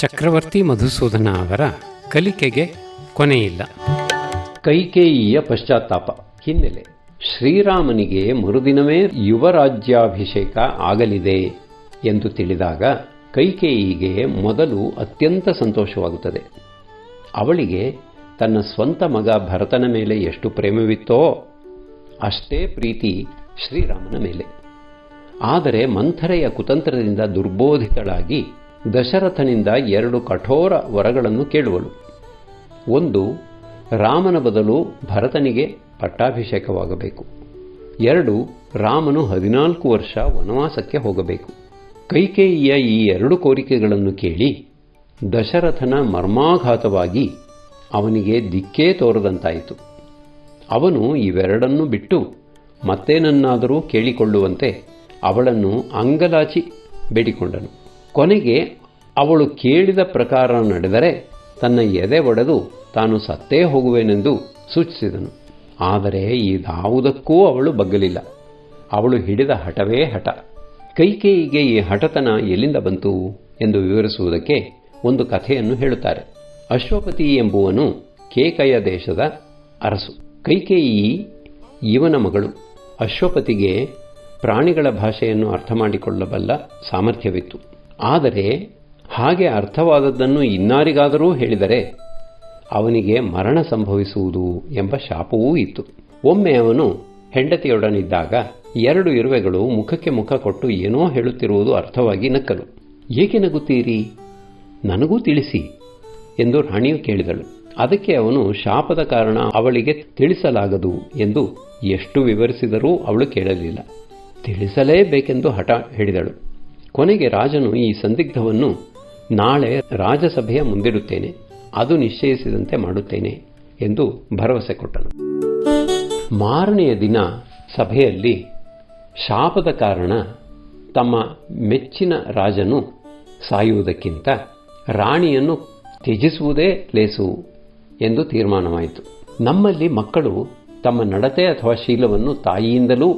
ಚಕ್ರವರ್ತಿ ಮಧುಸೂದನ ಅವರ ಕಲಿಕೆಗೆ ಕೊನೆಯಿಲ್ಲ. ಕೈಕೇಯಿಯ ಪಶ್ಚಾತ್ತಾಪ. ಹಿನ್ನೆಲೆ. ಶ್ರೀರಾಮನಿಗೆ ಮರುದಿನವೇ ಯುವರಾಜ್ಯಾಭಿಷೇಕ ಆಗಲಿದೆ ಎಂದು ತಿಳಿದಾಗ ಕೈಕೇಯಿಗೆ ಮೊದಲು ಅತ್ಯಂತ ಸಂತೋಷವಾಗುತ್ತದೆ. ಅವಳಿಗೆ, ತನ್ನ ಸ್ವಂತ ಮಗ ಭರತನ ಮೇಲೆ ಎಷ್ಟು ಪ್ರೇಮವಿತ್ತೋ, ಅಷ್ಟೇ ಪ್ರೀತಿ ಶ್ರೀರಾಮನ ಮೇಲೆ. ಆದರೆ ಮಂಥರೆಯ ಕುತಂತ್ರದಿಂದ ದುರ್ಬೋಧಿತಳಾಗಿ ದಶರಥನಿಂದ ಎರಡು ಕಠೋರ ವರಗಳನ್ನು ಕೇಳುವಳು. ಒಂದು, ರಾಮನ ಬದಲು ಭರತನಿಗೆ ಪಟ್ಟಾಭಿಷೇಕವಾಗಬೇಕು. ಎರಡು, ರಾಮನು ಹದಿನಾಲ್ಕು ವರ್ಷ ವನವಾಸಕ್ಕೆ ಹೋಗಬೇಕು. ಕೈಕೇಯಿಯ ಈ ಎರಡು ಕೋರಿಕೆಗಳನ್ನು ಕೇಳಿ ದಶರಥನ ಮರ್ಮಾಘಾತವಾಗಿ ಅವನಿಗೆ ದಿಕ್ಕೇ ತೋರದಂತಾಯಿತು. ಅವನು ಇವೆರಡನ್ನೂ ಬಿಟ್ಟು ಮತ್ತೇನನ್ನಾದರೂ ಕೇಳಿಕೊಳ್ಳುವಂತೆ ಅವಳನ್ನು ಅಂಗಲಾಚಿ ಬೇಡಿಕೊಂಡನು. ಕೊನೆಗೆ ಅವಳು ಕೇಳಿದ ಪ್ರಕಾರ ನಡೆದರೆ ತನ್ನ ಎದೆ ಒಡೆದು ತಾನು ಸತ್ತೇ ಹೋಗುವೆನೆಂದು ಸೂಚಿಸಿದನು. ಆದರೆ ಇದಾವುದಕ್ಕೂ ಅವಳು ಬಗ್ಗಲಿಲ್ಲ. ಅವಳು ಹಿಡಿದ ಹಠವೇ ಹಠ. ಕೈಕೇಯಿಗೆ ಈ ಹಠತನ ಎಲ್ಲಿಂದ ಬಂತು ಎಂದು ವಿವರಿಸುವುದಕ್ಕೆ ಒಂದು ಕಥೆಯನ್ನು ಹೇಳುತ್ತಾರೆ. ಅಶ್ವಪತಿ ಎಂಬುವನು ಕೇಕಯ ದೇಶದ ಅರಸು. ಕೈಕೇಯಿ ಇವನ ಮಗಳು. ಅಶ್ವಪತಿಗೆ ಪ್ರಾಣಿಗಳ ಭಾಷೆಯನ್ನು ಅರ್ಥ ಮಾಡಿಕೊಳ್ಳಬಲ್ಲ ಸಾಮರ್ಥ್ಯವಿತ್ತು. ಆದರೆ ಹಾಗೆ ಅರ್ಥವಾದದ್ದನ್ನು ಇನ್ನಾರಿಗಾದರೂ ಹೇಳಿದರೆ ಅವನಿಗೆ ಮರಣ ಸಂಭವಿಸುವುದು ಎಂಬ ಶಾಪವೂ ಇತ್ತು. ಒಮ್ಮೆ ಅವನು ಹೆಂಡತಿಯೊಡನಿದ್ದಾಗ ಎರಡು ಇರುವೆಗಳು ಮುಖಕ್ಕೆ ಮುಖ ಕೊಟ್ಟು ಏನೋ ಹೇಳುತ್ತಿರುವುದು ಅರ್ಥವಾಗಿ ನಕ್ಕಲು ಏಕೆ ನಗುತ್ತೀರಿ? ನನಗೂ ತಿಳಿಸಿ ಎಂದು ರಾಣಿಯು ಕೇಳಿದಳು. ಅದಕ್ಕೆ ಅವನು ಶಾಪದ ಕಾರಣ ಅವಳಿಗೆ ತಿಳಿಸಲಾಗದು ಎಂದು ಎಷ್ಟು ವಿವರಿಸಿದರೂ ಅವಳು ಕೇಳಲಿಲ್ಲ. ತಿಳಿಸಲೇಬೇಕೆಂದು ಹಠ ಹೇಳಿದಳು. ಕೊನೆಗೆ ರಾಜನು ಈ ಸಂದಿಗ್ಧವನ್ನು, ನಾಳೆ ರಾಜಸಭೆಯ ಮುಂದಿಡುತ್ತೇನೆ, ಅದು ನಿಶ್ಚಯಿಸಿದಂತೆ ಮಾಡುತ್ತೇನೆ ಎಂದು ಭರವಸೆ ಕೊಟ್ಟನು. ಮಾರನೆಯ ದಿನ ಸಭೆಯಲ್ಲಿ ಶಾಪದ ಕಾರಣ ತಮ್ಮ ಮೆಚ್ಚಿನ ರಾಜನು ಸಾಯುವುದಕ್ಕಿಂತ ರಾಣಿಯನ್ನು ತ್ಯಜಿಸುವುದೇ ಲೇಸು ಎಂದು ತೀರ್ಮಾನವಾಯಿತು. ನಮ್ಮಲ್ಲಿ ಮಕ್ಕಳು ತಮ್ಮ ನಡತೆ ಅಥವಾ ಶೀಲವನ್ನು ತಾಯಿಯಿಂದಲೂ,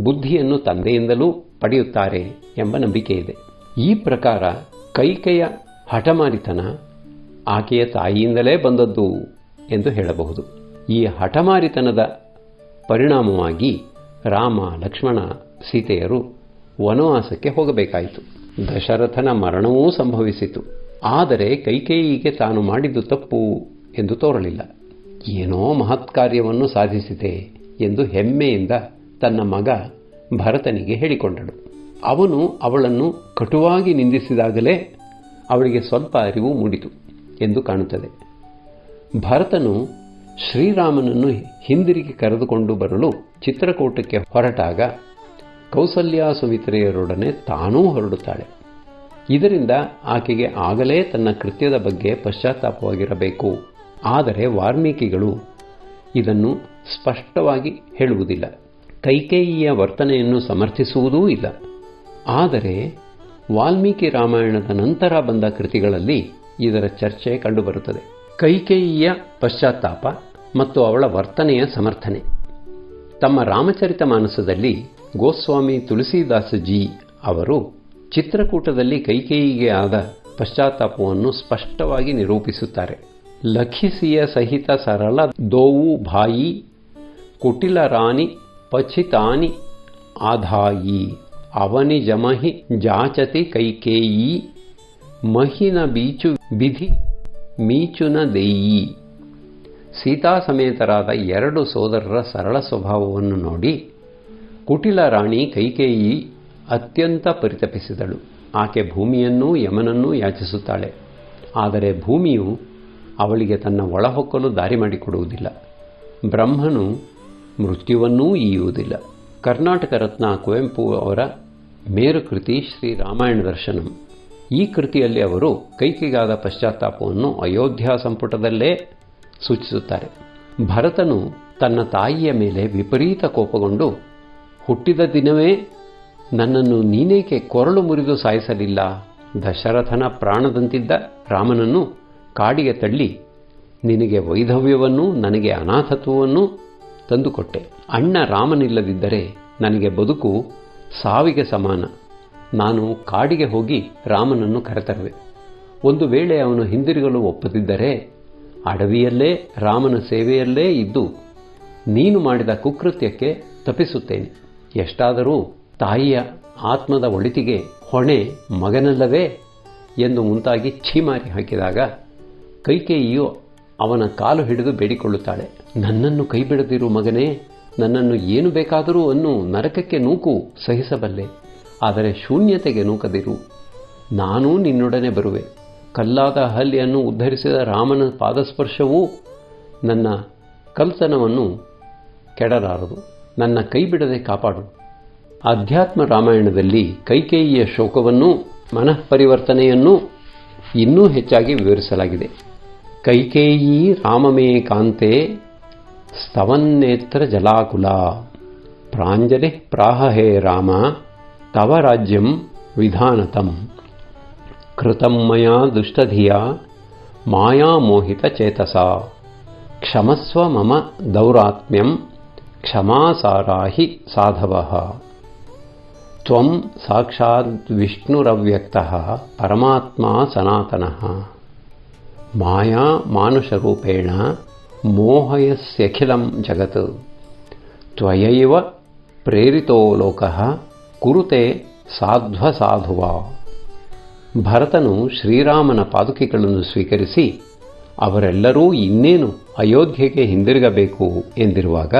ಬುದ್ಧಿಯನ್ನು ತಂದೆಯಿಂದಲೂ ಪಡೆಯುತ್ತಾರೆ ಎಂಬ ನಂಬಿಕೆ ಇದೆ. ಈ ಪ್ರಕಾರ ಕೈಕೆಯ ಹಠಮಾರಿತನ ಆಕೆಯ ತಾಯಿಯಿಂದಲೇ ಬಂದದ್ದು ಎಂದು ಹೇಳಬಹುದು. ಈ ಹಠಮಾರಿತನದ ಪರಿಣಾಮವಾಗಿ ರಾಮ, ಲಕ್ಷ್ಮಣ, ಸೀತೆಯರು ವನವಾಸಕ್ಕೆ ಹೋಗಬೇಕಾಯಿತು. ದಶರಥನ ಮರಣವೂ ಸಂಭವಿಸಿತು. ಆದರೆ ಕೈಕೇಯಿಗೆ ತಾನು ಮಾಡಿದ್ದು ತಪ್ಪು ಎಂದು ತೋರಲಿಲ್ಲ. ಏನೋ ಮಹತ್ಕಾರ್ಯವನ್ನು ಸಾಧಿಸಿದೆ ಎಂದು ಹೆಮ್ಮೆಯಿಂದ ತನ್ನ ಮಗ ಭರತನಿಗೆ ಹೇಳಿಕೊಂಡಳು. ಅವನು ಅವಳನ್ನು ಕಟುವಾಗಿ ನಿಂದಿಸಿದಾಗಲೇ ಅವಳಿಗೆ ಸ್ವಲ್ಪ ಅರಿವು ಮೂಡಿತು ಎಂದು ಕಾಣುತ್ತದೆ. ಭರತನು ಶ್ರೀರಾಮನನ್ನು ಹಿಂದಿರುಗಿ ಕರೆದುಕೊಂಡು ಬರಲು ಚಿತ್ರಕೂಟಕ್ಕೆ ಹೊರಟಾಗ ಕೌಸಲ್ಯ ಸುಮಿತ್ರೆಯರೊಡನೆ ತಾನೂ ಹೊರಡುತ್ತಾಳೆ. ಇದರಿಂದ ಆಕೆಗೆ ಆಗಲೇ ತನ್ನ ಕೃತ್ಯದ ಬಗ್ಗೆ ಪಶ್ಚಾತ್ತಾಪವಾಗಿರಬೇಕು. ಆದರೆ ವಾಲ್ಮೀಕಿಗಳು ಇದನ್ನು ಸ್ಪಷ್ಟವಾಗಿ ಹೇಳುವುದಿಲ್ಲ. ಕೈಕೇಯಿಯ ವರ್ತನೆಯನ್ನು ಸಮರ್ಥಿಸುವುದೂ ಇಲ್ಲ. ಆದರೆ ವಾಲ್ಮೀಕಿ ರಾಮಾಯಣದ ನಂತರ ಬಂದ ಕೃತಿಗಳಲ್ಲಿ ಇದರ ಚರ್ಚೆ ಕಂಡುಬರುತ್ತದೆ. ಕೈಕೇಯಿಯ ಪಶ್ಚಾತ್ತಾಪ ಮತ್ತು ಅವಳ ವರ್ತನೆಯ ಸಮರ್ಥನೆ. ತಮ್ಮ ರಾಮಚರಿತ ಮಾನಸದಲ್ಲಿ ಗೋಸ್ವಾಮಿ ತುಳಸಿದಾಸ ಜಿ ಅವರು ಚಿತ್ರಕೂಟದಲ್ಲಿ ಕೈಕೇಯಿಗೆ ಆದ ಪಶ್ಚಾತ್ತಾಪವನ್ನು ಸ್ಪಷ್ಟವಾಗಿ ನಿರೂಪಿಸುತ್ತಾರೆ. ಲಖಿಸಿಯ ಸಹಿತ ಸರಳ ದೋವು ಭಾಯಿ ಕುಟಿಲ ರಾಣಿ ಪಚಿತಾನಿ ಆಧಾಯಿ, ಅವನಿ ಜಮಹಿ ಜಾಚತಿ ಕೈಕೇಯಿ, ಮಹಿನ ಬೀಚು ಬಿಧಿ ಮೀಚುನ ದೇಯಿ. ಸೀತಾ ಸಮೇತರಾದ ಎರಡು ಸೋದರರ ಸರಳ ಸ್ವಭಾವವನ್ನು ನೋಡಿ ಕುಟಿಲ ರಾಣಿ ಕೈಕೇಯಿ ಅತ್ಯಂತ ಪರಿತಪಿಸಿದಳು. ಆಕೆ ಭೂಮಿಯನ್ನೂ ಯಮನನ್ನೂ ಯಾಚಿಸುತ್ತಾಳೆ. ಆದರೆ ಭೂಮಿಯು ಅವಳಿಗೆ ತನ್ನ ಒಳಹೊಕ್ಕಲು ದಾರಿ ಮಾಡಿಕೊಡುವುದಿಲ್ಲ. ಬ್ರಹ್ಮನು ಮೃತ್ಯುವನ್ನೂ ಈಯುವುದಿಲ್ಲ. ಕರ್ನಾಟಕ ರತ್ನ ಕುವೆಂಪು ಅವರ ಮೇರುಕೃತಿ ಶ್ರೀ ರಾಮಾಯಣ ದರ್ಶನಂ. ಈ ಕೃತಿಯಲ್ಲಿ ಅವರು ಕೈಕೆಗಾದ ಪಶ್ಚಾತ್ತಾಪವನ್ನು ಅಯೋಧ್ಯ ಸಂಪುಟದಲ್ಲೇ ಸೂಚಿಸುತ್ತಾರೆ. ಭರತನು ತನ್ನ ತಾಯಿಯ ಮೇಲೆ ವಿಪರೀತ ಕೋಪಗೊಂಡು, ಹುಟ್ಟಿದ ದಿನವೇ ನನ್ನನ್ನು ನೀನೇಕೆ ಕೊರಳು ಮುರಿದು ಸಾಯಿಸಲಿಲ್ಲ? ದಶರಥನ ಪ್ರಾಣದಂತಿದ್ದ ರಾಮನನ್ನು ಕಾಡಿಗೆ ತಳ್ಳಿ, ನಿನಗೆ ವೈಧವ್ಯವನ್ನು, ನನಗೆ ಅನಾಥತ್ವವನ್ನೂ ತಂದುಕೊಟ್ಟೆ. ಅಣ್ಣ ರಾಮನಿಲ್ಲದಿದ್ದರೆ ನನಗೆ ಬದುಕು ಸಾವಿಗೆ ಸಮಾನ. ನಾನು ಕಾಡಿಗೆ ಹೋಗಿ ರಾಮನನ್ನು ಕರೆತರುವೆ ಒಂದು ವೇಳೆ ಅವನು ಹಿಂದಿರುಗಲು ಒಪ್ಪದಿದ್ದರೆ ಅಡವಿಯಲ್ಲೇ, ರಾಮನ ಸೇವೆಯಲ್ಲೇ ಇದ್ದು ನೀನು ಮಾಡಿದ ಕುಕೃತ್ಯಕ್ಕೆ ತಪ್ಪಿಸುತ್ತೇನೆ. ಎಷ್ಟಾದರೂ ತಾಯಿಯ ಆತ್ಮದ ಒಳಿತಿಗೆ ಹೊಣೆ ಮಗನಲ್ಲವೇ ಎಂದು ಮುಂತಾಗಿ ಛೀಮಾರಿ ಹಾಕಿದಾಗ ಕೈಕೇಯಿಯು ಅವನ ಕಾಲು ಹಿಡಿದು ಬೇಡಿಕೊಳ್ಳುತ್ತಾಳೆ. ನನ್ನನ್ನು ಕೈಬಿಡದಿರು ಮಗನೇ, ನನ್ನನ್ನು ಏನು ಬೇಕಾದರೂ ಅನ್ನು ನರಕಕ್ಕೆ ನೂಕು, ಸಹಿಸಬಲ್ಲೆ. ಆದರೆ ಶೂನ್ಯತೆಗೆ ನೂಕದಿರು. ನಾನೂ ನಿನ್ನೊಡನೆ ಬರುವೆ. ಕಲ್ಲಾದ ಹಲ್ಲಿಯನ್ನು ಉದ್ಧರಿಸಿದ ರಾಮನ ಪಾದಸ್ಪರ್ಶವೂ ನನ್ನ ಕಲ್ತನವನ್ನು ಕೆಡಲಾರದು ನನ್ನ ಕೈಬಿಡದೆ ಕಾಪಾಡು. ಆಧ್ಯಾತ್ಮ ರಾಮಾಯಣದಲ್ಲಿ ಕೈಕೇಯಿಯ ಶೋಕವನ್ನು, ಮನಃಪರಿವರ್ತನೆಯನ್ನು ಇನ್ನೂ ಹೆಚ್ಚಾಗಿ ವಿವರಿಸಲಾಗಿದೆ. ಕೈಕೇಯಿ ರಾಮಮೇ ಕಾಂತೆ స్తవన్నేత్ర జలాకుల ప్రాంజలి ప్రాహహే రామ తవ రాజ్యం విధానతం కృతం మయా దుష్టధియా మాయామోహితచేతసా క్షమస్వ మమ దౌరాత్మ్యం క్షమాసారాహి సాధవ త్వం సాక్షాద్ విష్ణురవ్యక్త పరమాత్మా సనాతన మాయా మానుషరూపేణ ಮಾನುಷರೂಪೇಣ ಮೋಹಯಸ್ಯಖಿಲಂ ಜಗತ್. ತ್ವಯೈವ ಪ್ರೇರಿತೋ ಲೋಕಃ ಕುರುತೆ ಸಾಧ್ವಸಾಧುವ ಭರತನು ಶ್ರೀರಾಮನ ಪಾದುಕೆಗಳನ್ನು ಸ್ವೀಕರಿಸಿ, ಅವರೆಲ್ಲರೂ ಇನ್ನೇನು ಅಯೋಧ್ಯೆಗೆ ಹಿಂದಿರುಗಬೇಕು ಎಂದಿರುವಾಗ,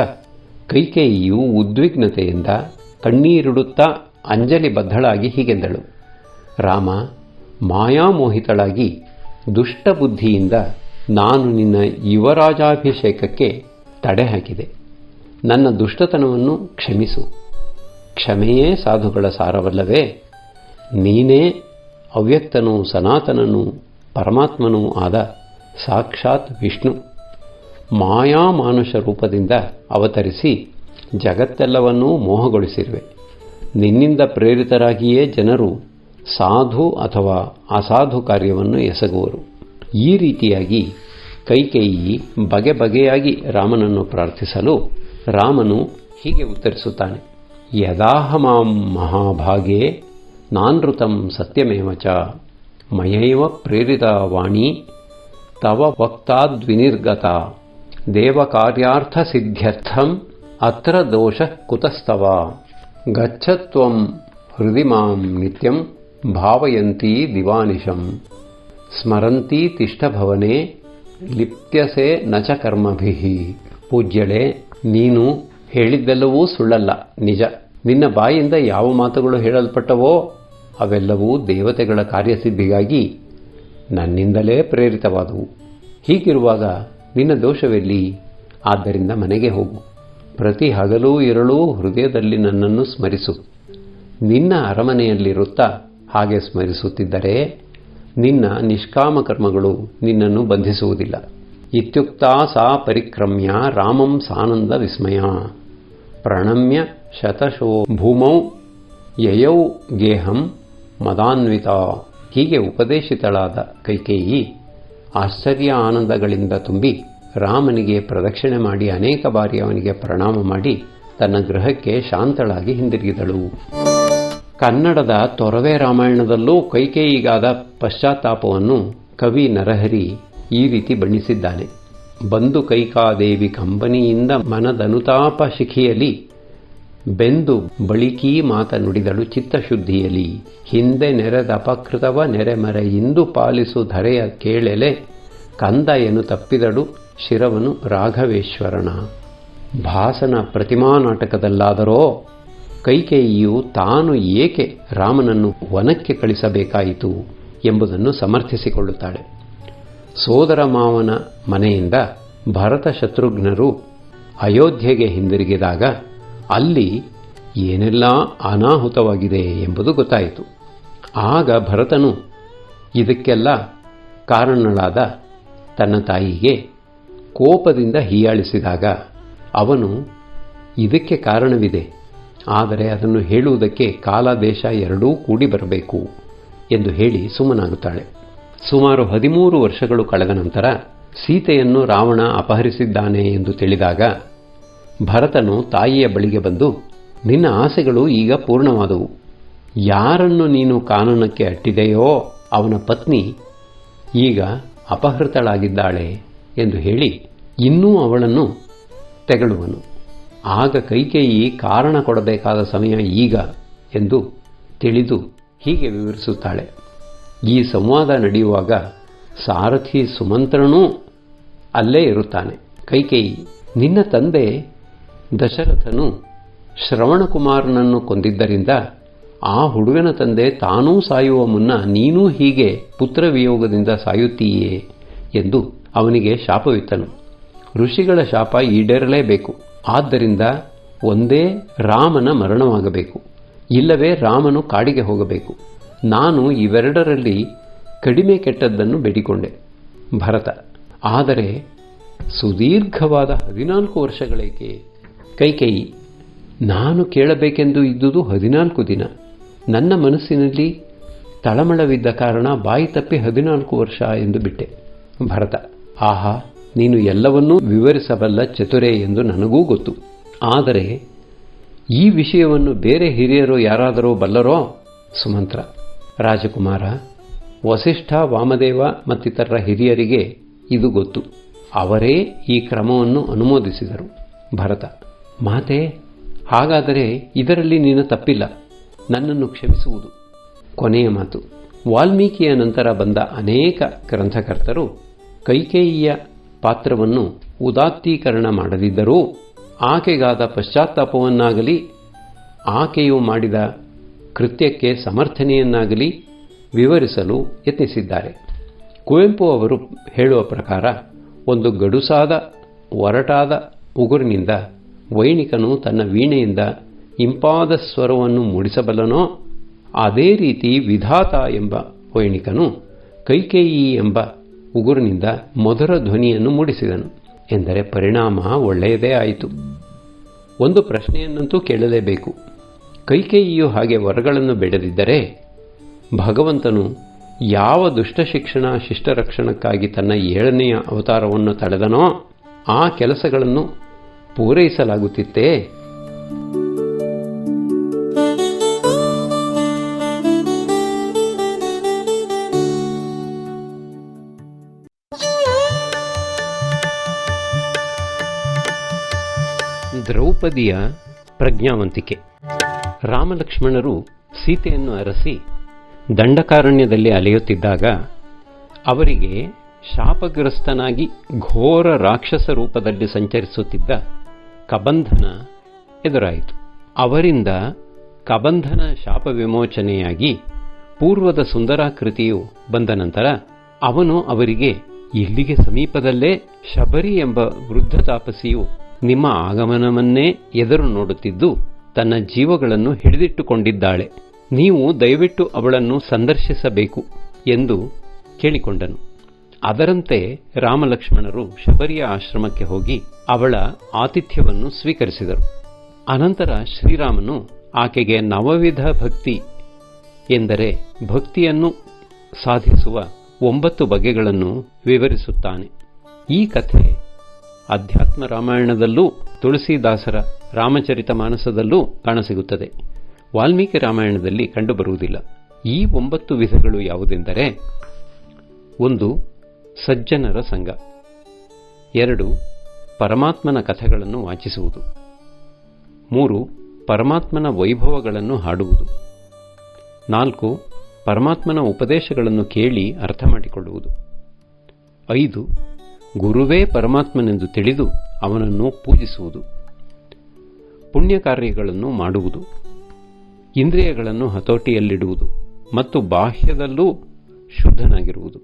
ಕೈಕೇಯಿಯು ಉದ್ವಿಗ್ನತೆಯಿಂದ ಕಣ್ಣೀರಿಡುತ್ತಾ ಅಂಜಲಿ ಬದ್ಧಳಾಗಿ ಹೀಗೆಂದಳು. ರಾಮ, ಮಾಯಾಮೋಹಿತಳಾಗಿ ದುಷ್ಟಬುದ್ಧಿಯಿಂದ ನಾನು ನಿನ್ನ ಯುವರಾಜಾಭಿಷೇಕಕ್ಕೆ ತಡೆ ಹಾಕಿದೆ ನನ್ನ ದುಷ್ಟತನವನ್ನು ಕ್ಷಮಿಸು. ಕ್ಷಮೆಯೇ ಸಾಧುಗಳ ಸಾರವಲ್ಲವೇ. ನೀನೇ ಅವ್ಯಕ್ತನೂ ಸನಾತನನೂ ಪರಮಾತ್ಮನೂ ಆದ ಸಾಕ್ಷಾತ್ ವಿಷ್ಣು. ಮಾಯಾಮಾನುಷ ರೂಪದಿಂದ ಅವತರಿಸಿ ಜಗತ್ತೆಲ್ಲವನ್ನೂ ಮೋಹಗೊಳಿಸಿರುವೆ. ನಿನ್ನಿಂದ ಪ್ರೇರಿತರಾಗಿಯೇ ಜನರು ಸಾಧು ಅಥವಾ ಅಸಾಧು ಕಾರ್ಯವನ್ನು ಎಸಗುವರು. ಈ ರೀತಿಯಾಗಿ ಕೈಕೇಯಿ ಬಗೆ ಬಗೆಯಾಗಿ ರಾಮನನ್ನು ಪ್ರಾರ್ಥಿಸಲು ರಾಮನು ಹೀಗೆ ಉತ್ತರಿಸುತ್ತಾನೆ ಯದಾಹಮಾಂ ಮಹಾಭಾಗೇ ನಾನೃತಂ ಸತ್ಯಮೇವ ಚ ಮಯೈವ ಪ್ರೇರಿತ ವಾಣಿ ತವ ವಕ್ತಾದ್ವಿನಿರ್ಗತ ದೇವಕಾರ್ಯಾರ್ಥಸಿದ್ಧ್ಯರ್ಥಂ ಅತ್ರ ದೋಷ ಕುತಸ್ತವ ಗಚ್ಚತ್ವಂ ಹೃದಿ ಮಾಂ ನಿತ್ಯಂ ಭಾವಯಂತೀ ದಿವಾನಿಶಂ ಸ್ಮರಂತೀ ತಿಷ್ಠಭವನೆ ಲಿಪ್ತ್ಯಸೆ ನಚ ಕರ್ಮಭಿಹಿ. ಪೂಜ್ಯಳೆ, ನೀನು ಹೇಳಿದ್ದೆಲ್ಲವೂ ಸುಳ್ಳಲ್ಲ, ನಿಜ. ನಿನ್ನ ಬಾಯಿಂದ ಯಾವ ಮಾತುಗಳು ಹೇಳಲ್ಪಟ್ಟವೋ ಅವೆಲ್ಲವೂ ದೇವತೆಗಳ ಕಾರ್ಯಸಿದ್ಧಿಗಾಗಿ ನನ್ನಿಂದಲೇ ಪ್ರೇರಿತವಾದವು. ಹೀಗಿರುವಾಗ ನಿನ್ನ ದೋಷವೆಲ್ಲಿ? ಆದ್ದರಿಂದ ಮನೆಗೆ ಹೋಗು. ಪ್ರತಿ ಹಗಲೂ ಇರಳೂ ಹೃದಯದಲ್ಲಿ ನನ್ನನ್ನು ಸ್ಮರಿಸು. ನಿನ್ನ ಅರಮನೆಯಲ್ಲಿರುತ್ತಾ ಹಾಗೆ ಸ್ಮರಿಸುತ್ತಿದ್ದರೆ ನಿನ್ನ ನಿಷ್ಕಾಮ ಕರ್ಮಗಳು ನಿನ್ನನ್ನು ಬಂಧಿಸುವುದಿಲ್ಲ. ಇತ್ಯುಕ್ತ ಸಾ ಪರಿಕ್ರಮ್ಯ ರಾಮಂ ಸಾನಂದ ವಿಸ್ಮಯ. ಪ್ರಣಮ್ಯ ಶತಶೋ ಭೂಮೌ ಯಯೌ ಗೇಹಂ ಮದಾನ್ವಿತ. ಹೀಗೆ ಉಪದೇಶಿತಳಾದ ಕೈಕೇಯಿ ಆಶ್ಚರ್ಯ ಆನಂದಗಳಿಂದ ತುಂಬಿ ರಾಮನಿಗೆ ಪ್ರದಕ್ಷಿಣೆ ಮಾಡಿ ಅನೇಕ ಬಾರಿ ಅವನಿಗೆ ಪ್ರಣಾಮ ಮಾಡಿ ತನ್ನ ಗೃಹಕ್ಕೆ ಶಾಂತಳಾಗಿ ಹಿಂದಿರುಗಿದಳು. ಕನ್ನಡದ ತೊರವೆ ರಾಮಾಯಣದಲ್ಲೂ ಕೈಕೇಯಿಗಾದ ಪಶ್ಚಾತ್ತಾಪವನ್ನು ಕವಿ ನರಹರಿ ಈ ರೀತಿ ಬಣ್ಣಿಸಿದ್ದಾನೆ. ಬಂದು ಕೈಕಾದೇವಿ ಕಂಬನಿಯಿಂದ ಮನದನುತಾಪ ಶಿಖಿಯಲಿ ಬೆಂದು ಬಳಿಕೀ ಮಾತ ನುಡಿದಳು ಚಿತ್ತಶುದ್ಧಿಯಲಿ ಹಿಂದೆ ನೆರೆದ ಅಪಕೃತವ ನೆರೆಮರೆಯಿಂದು ಪಾಲಿಸು ಧರೆಯ ಕೇಳೆಲೆ ಕಂದ ಎನು ತಪ್ಪಿದಳು ಶಿರವನು ರಾಘವೇಶ್ವರನ. ಭಾಸನ ಪ್ರತಿಮಾ ನಾಟಕದಲ್ಲಾದರೋ ಕೈಕೇಯಿಯು ತಾನು ಏಕೆ ರಾಮನನ್ನು ವನಕ್ಕೆ ಕಳಿಸಬೇಕಾಯಿತು ಎಂಬುದನ್ನು ಸಮರ್ಥಿಸಿಕೊಳ್ಳುತ್ತಾಳೆ. ಸೋದರ ಮಾವನ ಮನೆಯಿಂದ ಭರತ ಶತ್ರುಘ್ನರು ಅಯೋಧ್ಯೆಗೆ ಹಿಂದಿರುಗಿದಾಗ ಅಲ್ಲಿ ಏನೆಲ್ಲ ಅನಾಹುತವಾಗಿದೆ ಎಂಬುದು ಗೊತ್ತಾಯಿತು. ಆಗ ಭರತನು ಇದಕ್ಕೆಲ್ಲ ಕಾರಣಳಾದ ತನ್ನ ತಾಯಿಗೆ ಕೋಪದಿಂದ ಹೀಯಾಳಿಸಿದಾಗ ಅವನು ಇದಕ್ಕೆ ಕಾರಣವಿದೆ. ಆದರೆ ಅದನ್ನು ಹೇಳುವುದಕ್ಕೆ ಕಾಲ ದೇಶ ಎರಡೂ ಕೂಡಿ ಬರಬೇಕು ಎಂದು ಹೇಳಿ ಸುಮ್ಮನಾಗುತ್ತಾಳೆ. ಸುಮಾರು ಹದಿಮೂರು ವರ್ಷಗಳು ಕಳೆದ ನಂತರ ಸೀತೆಯನ್ನು ರಾವಣ ಅಪಹರಿಸಿದ್ದಾನೆ ಎಂದು ತಿಳಿದಾಗ ಭರತನು ತಾಯಿಯ ಬಳಿಗೆ ಬಂದು, ನಿನ್ನ ಆಸೆಗಳು ಈಗ ಪೂರ್ಣವಾದವು. ಯಾರನ್ನು ನೀನು ಕಾನೂನಕ್ಕೆ ಅಟ್ಟಿದೆಯೋ ಅವನ ಪತ್ನಿ ಈಗ ಅಪಹೃತಳಾಗಿದ್ದಾಳೆ ಎಂದು ಹೇಳಿ ಇನ್ನೂ ಅವಳನ್ನು ತೆಗಳುವನು. ಆಗ ಕೈಕೇಯಿ ಕಾರಣ ಕೊಡಬೇಕಾದ ಸಮಯ ಈಗ ಎಂದು ತಿಳಿದು ಹೀಗೆ ವಿವರಿಸುತ್ತಾಳೆ. ಈ ಸಂವಾದ ನಡೆಯುವಾಗ ಸಾರಥಿ ಸುಮಂತ್ರನೂ ಅಲ್ಲೇ ಇರುತ್ತಾನೆ. ಕೈಕೇಯಿ ನಿನ್ನ ತಂದೆ ದಶರಥನು ಶ್ರವಣಕುಮಾರನನ್ನು ಕೊಂದಿದ್ದರಿಂದ ಆ ಹುಡುಗನ ತಂದೆ ತಾನೂ ಸಾಯುವ ಮುನ್ನ ನೀನೂ ಹೀಗೆ ಪುತ್ರವಿಯೋಗದಿಂದ ಸಾಯುತ್ತೀಯೇ ಎಂದು ಅವನಿಗೆ ಶಾಪವಿತ್ತನು. ಋಷಿಗಳ ಶಾಪ ಈಡೇರಲೇಬೇಕು. ಆದ್ದರಿಂದ ಒಂದೇ ರಾಮನ ಮರಣವಾಗಬೇಕು. ಇಲ್ಲವೇ ರಾಮನು ಕಾಡಿಗೆ ಹೋಗಬೇಕು. ನಾನು ಇವೆರಡರಲ್ಲಿ ಕಡಿಮೆ ಕೆಟ್ಟದ್ದನ್ನು ಬೇಡಿಕೊಂಡೆ. ಭರತ, ಆದರೆ ಸುದೀರ್ಘವಾದ ಹದಿನಾಲ್ಕು ವರ್ಷಗಳೇಕೆ? ಕೈಕೇಯಿ, ನಾನು ಕೇಳಬೇಕೆಂದು ಇದ್ದುದು ಹದಿನಾಲ್ಕು ದಿನ. ನನ್ನ ಮನಸ್ಸಿನಲ್ಲಿ ತಳಮಳವಿದ್ದ ಕಾರಣ ಬಾಯಿ ತಪ್ಪಿ ಹದಿನಾಲ್ಕು ವರ್ಷ ಎಂದು ಬಿಟ್ಟೆ. ಭರತ, ಆಹಾ ನೀನು ಎಲ್ಲವನ್ನೂ ವಿವರಿಸಬಲ್ಲ ಚತುರೆ ಎಂದು ನನಗೂ ಗೊತ್ತು. ಆದರೆ ಈ ವಿಷಯವನ್ನು ಬೇರೆ ಹಿರಿಯರು ಯಾರಾದರೂ ಬಲ್ಲರೋ? ಸುಮಂತ್ರ. ರಾಜಕುಮಾರ, ವಸಿಷ್ಠ ವಾಮದೇವ ಮತ್ತಿತರ ಹಿರಿಯರಿಗೆ ಇದು ಗೊತ್ತು. ಅವರೇ ಈ ಕ್ರಮವನ್ನು ಅನುಮೋದಿಸಿದರು. ಭರತ. ಮಾತೆ, ಹಾಗಾದರೆ ಇದರಲ್ಲಿ ನಿನ್ನ ತಪ್ಪಿಲ್ಲ. ನನ್ನನ್ನು ಕ್ಷಮಿಸುವುದು. ಕೊನೆಯ ಮಾತು. ವಾಲ್ಮೀಕಿಯ ನಂತರ ಬಂದ ಅನೇಕ ಗ್ರಂಥಕರ್ತರು ಕೈಕೇಯಿಯ ಪಾತ್ರವನ್ನು ಉದಾತ್ತೀಕರಣ ಮಾಡದಿದ್ದರೂ ಆಕೆಗಾದ ಪಶ್ಚಾತ್ತಾಪವನ್ನಾಗಲಿ, ಆಕೆಯು ಮಾಡಿದ ಕೃತ್ಯಕ್ಕೆ ಸಮರ್ಥನೆಯನ್ನಾಗಲಿ ವಿವರಿಸಲು ಯತ್ನಿಸಿದ್ದಾರೆ. ಕುವೆಂಪು ಅವರು ಹೇಳುವ ಪ್ರಕಾರ, ಒಂದು ಗಡುಸಾದ, ಒರಟಾದ ಉಗುರಿನಿಂದ ವೈಣಿಕನು ತನ್ನ ವೀಣೆಯಿಂದ ಇಂಪಾದ ಸ್ವರವನ್ನು ಮೂಡಿಸಬಲ್ಲನೋ, ಅದೇ ರೀತಿ ವಿಧಾತ ಎಂಬ ವೈಣಿಕನು ಕೈಕೇಯಿ ಎಂಬ ಉಗುರಿನಿಂದ ಮಧುರ ಧ್ವನಿಯನ್ನು ಮೂಡಿಸಿದನು. ಎಂದರೆ ಪರಿಣಾಮ ಒಳ್ಳೆಯದೇ ಆಯಿತು. ಒಂದು ಪ್ರಶ್ನೆಯನ್ನಂತೂ ಕೇಳಲೇಬೇಕು. ಕೈಕೇಯಿಯು ಹಾಗೆ ವರಗಳನ್ನು ಬೆಳೆದಿದ್ದರೆ ಭಗವಂತನು ಯಾವ ದುಷ್ಟ ಶಿಕ್ಷಣ, ಶಿಷ್ಟರಕ್ಷಣಕ್ಕಾಗಿ ತನ್ನ ಏಳನೆಯ ಅವತಾರವನ್ನು ತಳೆದನೋ ಆ ಕೆಲಸಗಳನ್ನು ಪೂರೈಸಲಾಗುತ್ತಿತ್ತೇ? ದ್ರೌಪದಿಯ ಪ್ರಜ್ಞಾವಂತಿಕೆ. ರಾಮಲಕ್ಷ್ಮಣರು ಸೀತೆಯನ್ನು ಅರಸಿ ದಂಡಕಾರಣ್ಯದಲ್ಲಿ ಅಲೆಯುತ್ತಿದ್ದಾಗ ಅವರಿಗೆ ಶಾಪಗ್ರಸ್ತನಾಗಿ ಘೋರ ರಾಕ್ಷಸ ರೂಪದಲ್ಲಿ ಸಂಚರಿಸುತ್ತಿದ್ದ ಕಬಂಧನ ಎದುರಾಯಿತು. ಅವರಿಂದ ಕಬಂಧನ ಶಾಪ ವಿಮೋಚನೆಯಾಗಿ ಪೂರ್ವದ ಸುಂದರಾಕೃತಿಯು ಬಂದ ನಂತರ ಅವನು ಅವರಿಗೆ ಇಲ್ಲಿಗೆ ಸಮೀಪದಲ್ಲೇ ಶಬರಿ ಎಂಬ ವೃದ್ಧ ತಾಪಸಿಯು ನಿಮ್ಮ ಆಗಮನವನ್ನೇ ಎದುರು ನೋಡುತ್ತಿದ್ದು ತನ್ನ ಜೀವಗಳನ್ನು ಹಿಡಿದಿಟ್ಟುಕೊಂಡಿದ್ದಾಳೆ. ನೀವು ದಯವಿಟ್ಟು ಅವಳನ್ನು ಸಂದರ್ಶಿಸಬೇಕು ಎಂದು ಕೇಳಿಕೊಂಡನು. ಅದರಂತೆ ರಾಮಲಕ್ಷ್ಮಣರು ಶಬರಿಯ ಆಶ್ರಮಕ್ಕೆ ಹೋಗಿ ಅವಳ ಆತಿಥ್ಯವನ್ನು ಸ್ವೀಕರಿಸಿದರು. ಅನಂತರ ಶ್ರೀರಾಮನು ಆಕೆಗೆ ನವವಿಧ ಭಕ್ತಿ ಎಂದರೆ ಭಕ್ತಿಯನ್ನು ಸಾಧಿಸುವ ಒಂಬತ್ತು ಬಗೆಗಳನ್ನು ವಿವರಿಸುತ್ತಾನೆ. ಈ ಕಥೆ ಅಧ್ಯಾತ್ಮ ರಾಮಾಯಣದಲ್ಲೂ, ತುಳಸಿದಾಸರ ರಾಮಚರಿತ ಮಾನಸದಲ್ಲೂ ಕಾಣಸಿಗುತ್ತದೆ. ವಾಲ್ಮೀಕಿ ರಾಮಾಯಣದಲ್ಲಿ ಕಂಡುಬರುವುದಿಲ್ಲ. ಈ ಒಂಬತ್ತು ವಿಧಗಳು ಯಾವುದೆಂದರೆ, ಒಂದು, ಸಜ್ಜನರ ಸಂಘ. ಎರಡು, ಪರಮಾತ್ಮನ ಕಥೆಗಳನ್ನು ವಾಚಿಸುವುದು. ಮೂರು, ಪರಮಾತ್ಮನ ವೈಭವಗಳನ್ನು ಹಾಡುವುದು. ನಾಲ್ಕು, ಪರಮಾತ್ಮನ ಉಪದೇಶಗಳನ್ನು ಕೇಳಿ ಅರ್ಥ ಮಾಡಿಕೊಳ್ಳುವುದು. ಐದು ಗುರುವೇ ಪರಮಾತ್ಮನೆಂದು ತಿಳಿದು ಅವನನ್ನು ಪೂಜಿಸುವುದು. ಪುಣ್ಯ ಕಾರ್ಯಗಳನ್ನು ಮಾಡುವುದು. ಇಂದ್ರಿಯಗಳನ್ನು ಹತೋಟಿಯಲ್ಲಿಡುವುದು ಮತ್ತು ಬಾಹ್ಯದಲ್ಲೂ ಶುದ್ಧನಾಗಿರುವುದು.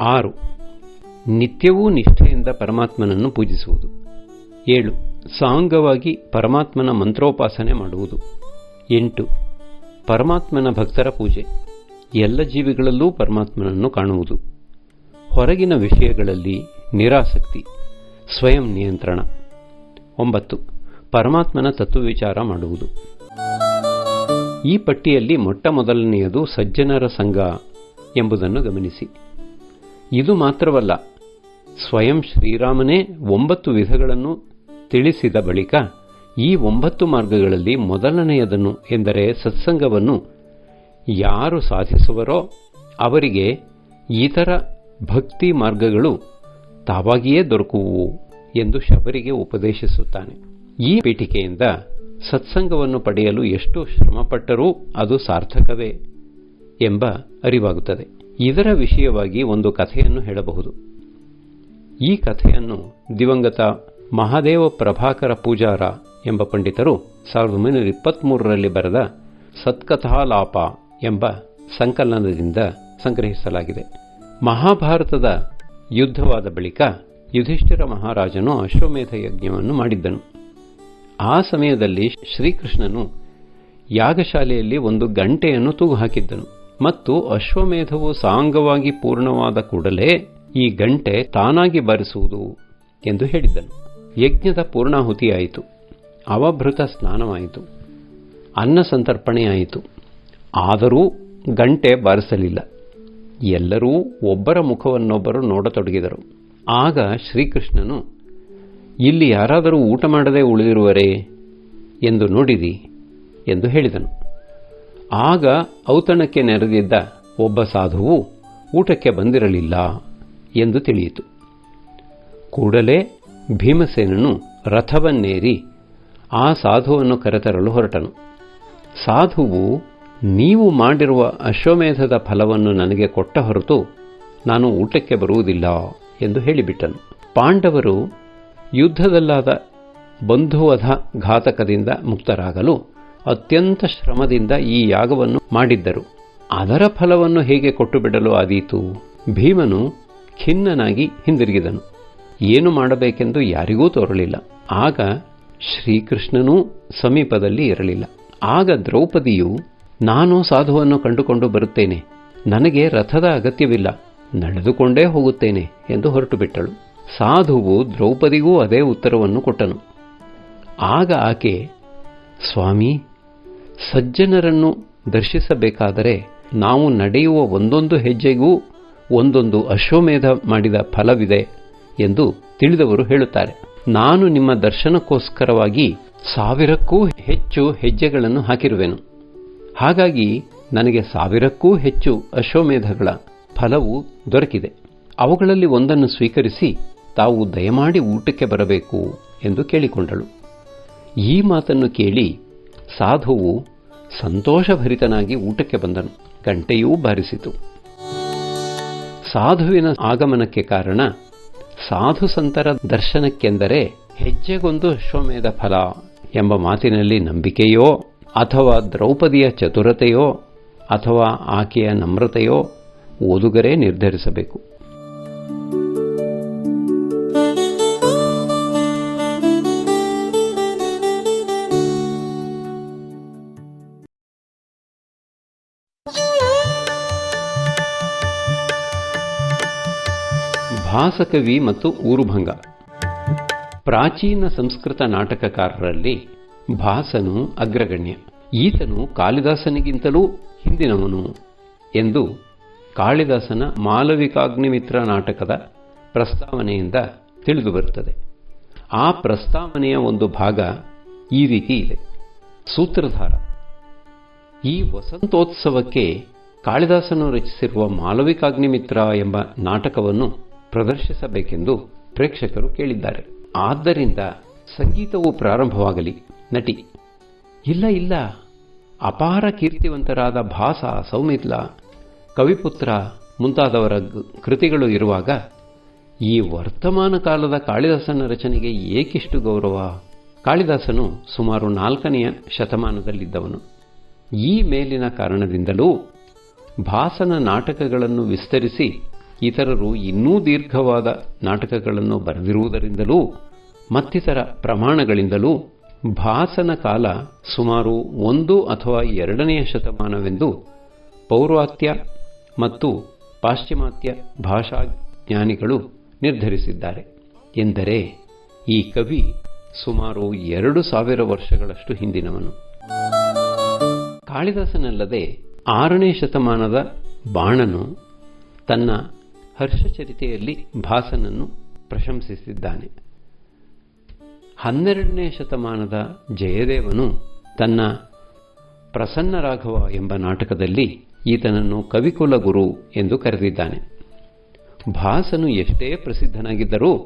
ಆರು, ನಿತ್ಯವೂ ನಿಷ್ಠೆಯಿಂದ ಪರಮಾತ್ಮನನ್ನು ಪೂಜಿಸುವುದು. ಏಳು, ಸಾಂಗವಾಗಿ ಪರಮಾತ್ಮನ ಮಂತ್ರೋಪಾಸನೆ ಮಾಡುವುದು. ಎಂಟು, ಪರಮಾತ್ಮನ ಭಕ್ತರ ಪೂಜೆ. ಎಲ್ಲ ಜೀವಿಗಳಲ್ಲೂ ಪರಮಾತ್ಮನನ್ನು ಕಾಣುವುದು. ಹೊರಗಿನ ವಿಷಯಗಳಲ್ಲಿ ನಿರಾಸಕ್ತಿ, ಸ್ವಯಂ ನಿಯಂತ್ರಣ. ಒಂಬತ್ತು, ಪರಮಾತ್ಮನ ತತ್ವವಿಚಾರ ಮಾಡುವುದು. ಈ ಪಟ್ಟಿಯಲ್ಲಿ ಮೊಟ್ಟ ಮೊದಲನೆಯದು ಸಜ್ಜನರ ಸಂಘ ಎಂಬುದನ್ನು ಗಮನಿಸಿ. ಇದು ಮಾತ್ರವಲ್ಲ, ಸ್ವಯಂ ಶ್ರೀರಾಮನೇ ಒಂಬತ್ತು ವಿಧಗಳನ್ನು ತಿಳಿಸಿದ ಬಳಿಕ ಈ ಒಂಬತ್ತು ಮಾರ್ಗಗಳಲ್ಲಿ ಮೊದಲನೆಯದನ್ನು ಎಂದರೆ ಸತ್ಸಂಗವನ್ನು ಯಾರು ಸಾಧಿಸುವರೋ ಅವರಿಗೆ ಇತರ ಭಕ್ತಿ ಮಾರ್ಗಗಳು ತಾವಾಗಿಯೇ ದೊರಕುವು ಎಂದು ಶಬರಿಗೆ ಉಪದೇಶಿಸುತ್ತಾನೆ. ಈ ಪೀಠಿಕೆಯಿಂದ ಸತ್ಸಂಗವನ್ನು ಪಡೆಯಲು ಎಷ್ಟು ಶ್ರಮಪಟ್ಟರೂ ಅದು ಸಾರ್ಥಕವೇ ಎಂಬ ಅರಿವಾಗುತ್ತದೆ. ಇದರ ವಿಷಯವಾಗಿ ಒಂದು ಕಥೆಯನ್ನು ಹೇಳಬಹುದು. ಈ ಕಥೆಯನ್ನು ದಿವಂಗತ ಮಹಾದೇವ ಪ್ರಭಾಕರ ಪೂಜಾರ ಎಂಬ ಪಂಡಿತರು ಸಾವಿರದ ಒಂಬೈನೂರ ಇಪ್ಪತ್ತ್ಮೂರರಲ್ಲಿ ಬರೆದ ಸತ್ಕಥಾಲಾಪ ಎಂಬ ಸಂಕಲನದಿಂದ ಸಂಗ್ರಹಿಸಲಾಗಿದೆ. ಮಹಾಭಾರತದ ಯುದ್ಧವಾದ ಬಳಿಕ ಯುಧಿಷ್ಠಿರ ಮಹಾರಾಜನು ಅಶ್ವಮೇಧ ಯಜ್ಞವನ್ನು ಮಾಡಿದ್ದನು. ಆ ಸಮಯದಲ್ಲಿ ಶ್ರೀಕೃಷ್ಣನು ಯಾಗಶಾಲೆಯಲ್ಲಿ ಒಂದು ಗಂಟೆಯನ್ನು ತೂಗು ಹಾಕಿದ್ದನು ಮತ್ತು ಅಶ್ವಮೇಧವು ಸಾಂಗವಾಗಿ ಪೂರ್ಣವಾದ ಕೂಡಲೇ ಈ ಗಂಟೆ ತಾನಾಗಿ ಬಾರಿಸುವುದು ಎಂದು ಹೇಳಿದ್ದನು. ಯಜ್ಞದ ಪೂರ್ಣಾಹುತಿಯಾಯಿತು. ಅವಭೃತ ಸ್ನಾನವಾಯಿತು. ಅನ್ನ ಸಂತರ್ಪಣೆಯಾಯಿತು. ಆದರೂ ಗಂಟೆ ಬಾರಿಸಲಿಲ್ಲ. ಎಲ್ಲರೂ ಒಬ್ಬರ ಮುಖವನ್ನೊಬ್ಬರು ನೋಡತೊಡಗಿದರು. ಆಗ ಶ್ರೀಕೃಷ್ಣನು, ಇಲ್ಲಿ ಯಾರಾದರೂ ಊಟ ಮಾಡದೆ ಉಳಿದಿರುವರೇ ಎಂದು ನೋಡಿದಿ? ಎಂದು ಹೇಳಿದನು. ಆಗ ಔತಣಕ್ಕೆ ನೆರೆದಿದ್ದ ಒಬ್ಬ ಸಾಧುವು, ಊಟಕ್ಕೆ ಬಂದಿರಲಿಲ್ಲ ಎಂದು ತಿಳಿಯಿತು. ಕೂಡಲೇ ಭೀಮಸೇನನು ರಥವನ್ನೇರಿ ಆ ಸಾಧುವನ್ನು ಕರೆತರಲು ಹೊರಟನು. ಸಾಧುವು ನೀವು ಮಾಡಿರುವ ಅಶ್ವಮೇಧದ ಫಲವನ್ನು ನನಗೆ ಕೊಟ್ಟ ಹೊರತು ನಾನು ಊಟಕ್ಕೆ ಬರುವುದಿಲ್ಲ ಎಂದು ಹೇಳಿಬಿಟ್ಟನು. ಪಾಂಡವರು ಯುದ್ಧದಲ್ಲಾದ ಬಂಧುವಧ ಘಾತಕದಿಂದ ಮುಕ್ತರಾಗಲು ಅತ್ಯಂತ ಶ್ರಮದಿಂದ ಈ ಯಾಗವನ್ನು ಮಾಡಿದ್ದರು. ಅದರ ಫಲವನ್ನು ಹೇಗೆ ಕೊಟ್ಟು ಬಿಡಲು ಆದೀತು? ಭೀಮನು ಖಿನ್ನನಾಗಿ ಹಿಂದಿರುಗಿದನು. ಏನು ಮಾಡಬೇಕೆಂದು ಯಾರಿಗೂ ತೋರಲಿಲ್ಲ. ಆಗ ಶ್ರೀಕೃಷ್ಣನೂ ಸಮೀಪದಲ್ಲಿ ಇರಲಿಲ್ಲ. ಆಗ ದ್ರೌಪದಿಯು ನಾನು ಸಾಧುವನ್ನು ಕಂಡುಕೊಂಡು ಬರುತ್ತೇನೆ. ನನಗೆ ರಥದ ಅಗತ್ಯವಿಲ್ಲ. ನಡೆದುಕೊಂಡೇ ಹೋಗುತ್ತೇನೆ ಎಂದು ಹೊರಟು ಬಿಟ್ಟಳು ಸಾಧುವು ದ್ರೌಪದಿಗೂ ಅದೇ ಉತ್ತರವನ್ನು ಕೊಟ್ಟನು. ಆಗ ಆಕೆ, ಸ್ವಾಮಿ, ಸಜ್ಜನರನ್ನು ದರ್ಶಿಸಬೇಕಾದರೆ ನಾವು ನಡೆಯುವ ಒಂದೊಂದು ಹೆಜ್ಜೆಗೂ ಒಂದೊಂದು ಅಶ್ವಮೇಧ ಮಾಡಿದ ಫಲವಿದೆ ಎಂದು ತಿಳಿದವರು ಹೇಳುತ್ತಾರೆ. ನಾನು ನಿಮ್ಮ ದರ್ಶನಕ್ಕೋಸ್ಕರವಾಗಿ ಸಾವಿರಕ್ಕೂ ಹೆಚ್ಚು ಹೆಜ್ಜೆಗಳನ್ನು ಹಾಕಿರುವೆನು. ಹಾಗಾಗಿ ನನಗೆ ಸಾವಿರಕ್ಕೂ ಹೆಚ್ಚು ಅಶ್ವಮೇಧಗಳ ಫಲವು ದೊರಕಿದೆ. ಅವುಗಳಲ್ಲಿ ಒಂದನ್ನು ಸ್ವೀಕರಿಸಿ ತಾವು ದಯಮಾಡಿ ಊಟಕ್ಕೆ ಬರಬೇಕು ಎಂದು ಕೇಳಿಕೊಂಡಳು. ಈ ಮಾತನ್ನು ಕೇಳಿ ಸಾಧುವು ಸಂತೋಷಭರಿತನಾಗಿ ಊಟಕ್ಕೆ ಬಂದನು. ಗಂಟೆಯೂ ಬಾರಿಸಿತು. ಸಾಧುವಿನ ಆಗಮನಕ್ಕೆ ಕಾರಣ ಸಾಧು ಸಂತರ ದರ್ಶನಕ್ಕೆಂದರೆ ಹೆಜ್ಜೆಗೊಂದು ಅಶ್ವಮೇಧ ಫಲ ಎಂಬ ಮಾತಿನಲ್ಲಿ ನಂಬಿಕೆಯೋ ಅಥವಾ ದ್ರೌಪದಿಯ ಚತುರತೆಯೋ ಅಥವಾ ಆಕೆಯ ನಮ್ರತೆಯೋ ಓದುಗರೇ ನಿರ್ಧರಿಸಬೇಕು. ಭಾಸಕವಿ ಮತ್ತು ಊರುಭಂಗ. ಪ್ರಾಚೀನ ಸಂಸ್ಕೃತ ನಾಟಕಕಾರರಲ್ಲಿ ಭಾಸನು ಅಗ್ರಗಣ್ಯ. ಈತನು ಕಾಳಿದಾಸನಿಗಿಂತಲೂ ಹಿಂದಿನವನು ಎಂದು ಕಾಳಿದಾಸನ ಮಾಲವಿಕಾಗ್ನಿಮಿತ್ರ ನಾಟಕದ ಪ್ರಸ್ತಾವನೆಯಿಂದ ತಿಳಿದುಬರುತ್ತದೆ. ಆ ಪ್ರಸ್ತಾವನೆಯ ಒಂದು ಭಾಗ ಈ ರೀತಿ ಇದೆ. ಸೂತ್ರಧಾರ, ಈ ವಸಂತೋತ್ಸವಕ್ಕೆ ಕಾಳಿದಾಸನು ರಚಿಸಿರುವ ಮಾಲವಿಕಾಗ್ನಿಮಿತ್ರ ಎಂಬ ನಾಟಕವನ್ನು ಪ್ರದರ್ಶಿಸಬೇಕೆಂದು ಪ್ರೇಕ್ಷಕರು ಕೇಳಿದ್ದಾರೆ. ಆದ್ದರಿಂದ ಸಂಗೀತವು ಪ್ರಾರಂಭವಾಗಲಿ ನಟಿ. ಇಲ್ಲ ಇಲ್ಲ. ಅಪಾರ ಕೀರ್ತಿವಂತರಾದ ಭಾಸ, ಸೌಮಿತ್ಲ, ಕವಿಪುತ್ರ ಮುಂತಾದವರ ಕೃತಿಗಳು ಇರುವಾಗ ಈ ವರ್ತಮಾನ ಕಾಲದ ಕಾಳಿದಾಸನ ರಚನೆಗೆ ಏಕಿಷ್ಟು ಗೌರವ. ಕಾಳಿದಾಸನು ಸುಮಾರು ನಾಲ್ಕನೆಯ ಶತಮಾನದಲ್ಲಿದ್ದವನು. ಈ ಮೇಲಿನ ಕಾರಣದಿಂದಲೂ ಭಾಸನ ನಾಟಕಗಳನ್ನು ವಿಸ್ತರಿಸಿ ಇತರರು ಇನ್ನೂ ದೀರ್ಘವಾದ ನಾಟಕಗಳನ್ನು ಬರೆದಿರುವುದರಿಂದಲೂ ಮತ್ತಿತರ ಪ್ರಮಾಣಗಳಿಂದಲೂ ಭಾಸನ ಕಾಲ ಸುಮಾರು ಒಂದು ಅಥವಾ ಎರಡನೆಯ ಶತಮಾನವೆಂದು ಪೌರ್ವಾತ್ಯ ಮತ್ತು ಪಾಶ್ಚಿಮಾತ್ಯ ಭಾಷಾಜ್ಞಾನಿಗಳು ನಿರ್ಧರಿಸಿದ್ದಾರೆ. ಎಂದರೆ ಈ ಕವಿ ಸುಮಾರು ಎರಡು ಸಾವಿರ ವರ್ಷಗಳಷ್ಟು ಹಿಂದಿನವನು. ಕಾಳಿದಾಸನಲ್ಲದೆ ಆರನೇ ಶತಮಾನದ ಬಾಣನು ತನ್ನ ಹರ್ಷಚರಿತೆಯಲ್ಲಿ ಭಾಸನನ್ನು ಪ್ರಶಂಸಿಸಿದ್ದಾನೆ. ಹನ್ನೆರಡನೇ ಶತಮಾನದ ಜಯದೇವನು ತನ್ನ ಪ್ರಸನ್ನ ರಾಘವ ಎಂಬ ನಾಟಕದಲ್ಲಿ ಈತನನ್ನು ಕವಿಕುಲ ಗುರು ಎಂದು ಕರೆದಿದ್ದಾನೆ. ಭಾಸನು ಎಷ್ಟೇ ಪ್ರಸಿದ್ಧನಾಗಿದ್ದರೂ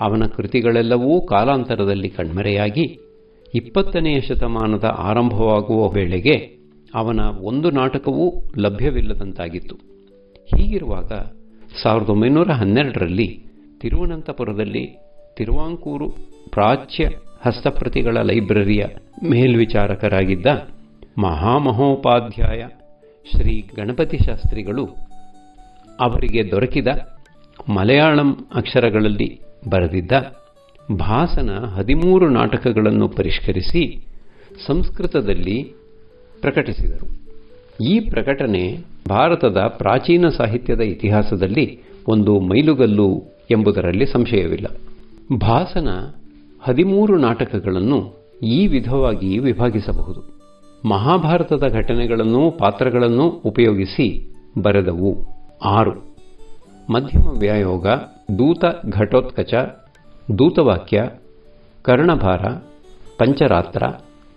ಅವನ ಕೃತಿಗಳೆಲ್ಲವೂ ಕಾಲಾಂತರದಲ್ಲಿ ಕಣ್ಮರೆಯಾಗಿ ಇಪ್ಪತ್ತನೆಯ ಶತಮಾನದ ಆರಂಭವಾಗುವ ವೇಳೆಗೆ ಅವನ ಒಂದು ನಾಟಕವೂ ಲಭ್ಯವಿಲ್ಲದಂತಾಗಿತ್ತು. ಹೀಗಿರುವಾಗ ಸಾವಿರದ ಒಂಬೈನೂರ ಹನ್ನೆರಡರಲ್ಲಿ ತಿರುವನಂತಪುರದಲ್ಲಿ ತಿರುವಾಂಕೂರು ಪ್ರಾಚ್ಯ ಹಸ್ತಪ್ರತಿಗಳ ಲೈಬ್ರರಿಯ ಮೇಲ್ವಿಚಾರಕರಾಗಿದ್ದ ಮಹಾಮಹೋಪಾಧ್ಯಾಯ ಶ್ರೀ ಗಣಪತಿ ಶಾಸ್ತ್ರಿಗಳು ಅವರಿಗೆ ದೊರಕಿದ ಮಲಯಾಳಂ ಅಕ್ಷರಗಳಲ್ಲಿ ಬರೆದಿದ್ದ ಭಾಸನ ಹದಿಮೂರು ನಾಟಕಗಳನ್ನು ಪರಿಷ್ಕರಿಸಿ ಸಂಸ್ಕೃತದಲ್ಲಿ ಪ್ರಕಟಿಸಿದರು. ಈ ಪ್ರಕಟಣೆ ಭಾರತದ ಪ್ರಾಚೀನ ಸಾಹಿತ್ಯದ ಇತಿಹಾಸದಲ್ಲಿ ಒಂದು ಮೈಲುಗಲ್ಲು ಎಂಬುದರಲ್ಲಿ ಸಂಶಯವಿಲ್ಲ. ಭಾಸನ ಹದಿಮೂರು ನಾಟಕಗಳನ್ನು ಈ ವಿಧವಾಗಿ ವಿಭಾಗಿಸಬಹುದು. ಮಹಾಭಾರತದ ಘಟನೆಗಳನ್ನು ಪಾತ್ರಗಳನ್ನು ಉಪಯೋಗಿಸಿ ಬರೆದವು. ಆರು. ಮಧ್ಯಮ ವ್ಯಾಯೋಗ, ದೂತ ಘಟೋತ್ಕಚ, ದೂತವಾಕ್ಯ, ಕರ್ಣಭಾರ, ಪಂಚರಾತ್ರ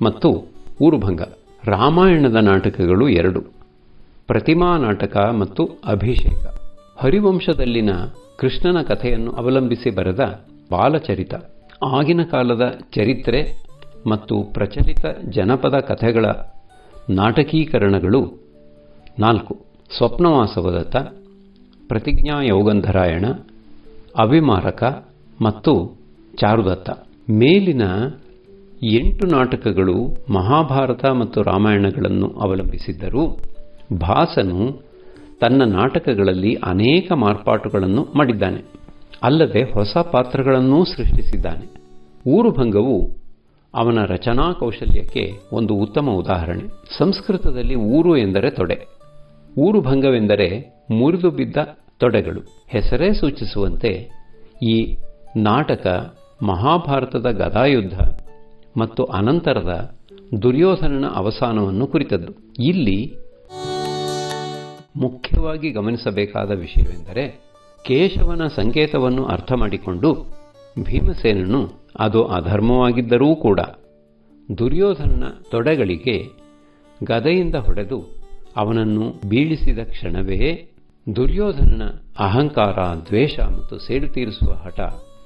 ಮತ್ತು ಊರುಭಂಗ. ರಾಮಾಯಣದ ನಾಟಕಗಳು ಎರಡು. ಪ್ರತಿಮಾ ನಾಟಕ ಮತ್ತು ಅಭಿಷೇಕ. ಹರಿವಂಶದಲ್ಲಿನ ಕೃಷ್ಣನ ಕಥೆಯನ್ನು ಅವಲಂಬಿಸಿ ಬರೆದ ಬಾಲಚರಿತ. ಆಗಿನ ಕಾಲದ ಚರಿತ್ರೆ ಮತ್ತು ಪ್ರಚಲಿತ ಜನಪದ ಕಥೆಗಳ ನಾಟಕೀಕರಣಗಳು. ನಾಲ್ಕು. ಸ್ವಪ್ನವಾಸವದತ್ತ ಪ್ರತಿಜ್ಞಾ ಯೋಗಂಧರಾಯಣ ಅವಿಮಾರಕ ಮತ್ತು ಚಾರುದತ್ತ. ಮೇಲಿನ ಎಂಟು ನಾಟಕಗಳು ಮಹಾಭಾರತ ಮತ್ತು ರಾಮಾಯಣಗಳನ್ನು ಅವಲಂಬಿಸಿದ್ದರೂ, ಭಾಸನು ತನ್ನ ನಾಟಕಗಳಲ್ಲಿ ಅನೇಕ ಮಾರ್ಪಾಟುಗಳನ್ನು ಮಾಡಿದ್ದಾನೆ. ಅಲ್ಲದೆ ಹೊಸ ಪಾತ್ರಗಳನ್ನೂ ಸೃಷ್ಟಿಸಿದ್ದಾನೆ. ಊರುಭಂಗವು ಅವನ ರಚನಾ ಕೌಶಲ್ಯಕ್ಕೆ ಒಂದು ಉತ್ತಮ ಉದಾಹರಣೆ. ಸಂಸ್ಕೃತದಲ್ಲಿ ಊರು ಎಂದರೆ ತೊಡೆ. ಊರುಭಂಗವೆಂದರೆ ಮುರಿದು ಬಿದ್ದ ತೊಡೆಗಳು. ಹೆಸರೇ ಸೂಚಿಸುವಂತೆ ಈ ನಾಟಕ ಮಹಾಭಾರತದ ಗದಾಯುದ್ಧ ಮತ್ತು ಅನಂತರದ ದುರ್ಯೋಧನನ ಅವಸಾನವನ್ನು ಕುರಿತದ್ದು. ಇಲ್ಲಿ ಮುಖ್ಯವಾಗಿ ಗಮನಿಸಬೇಕಾದ ವಿಷಯವೆಂದರೆ ಕೇಶವನ ಸಂಕೇತವನ್ನು ಅರ್ಥ ಮಾಡಿಕೊಂಡು ಭೀಮಸೇನನು ಅದು ಅಧರ್ಮವಾಗಿದ್ದರೂ ಕೂಡ ದುರ್ಯೋಧನನ ತೊಡೆಗಳಿಗೆ ಗದೆಯಿಂದ ಹೊಡೆದು ಅವನನ್ನು ಬೀಳಿಸಿದ ಕ್ಷಣವೇ ದುರ್ಯೋಧನನ ಅಹಂಕಾರ, ದ್ವೇಷ ಮತ್ತು ಸೇಡು ತೀರಿಸುವ ಹಠ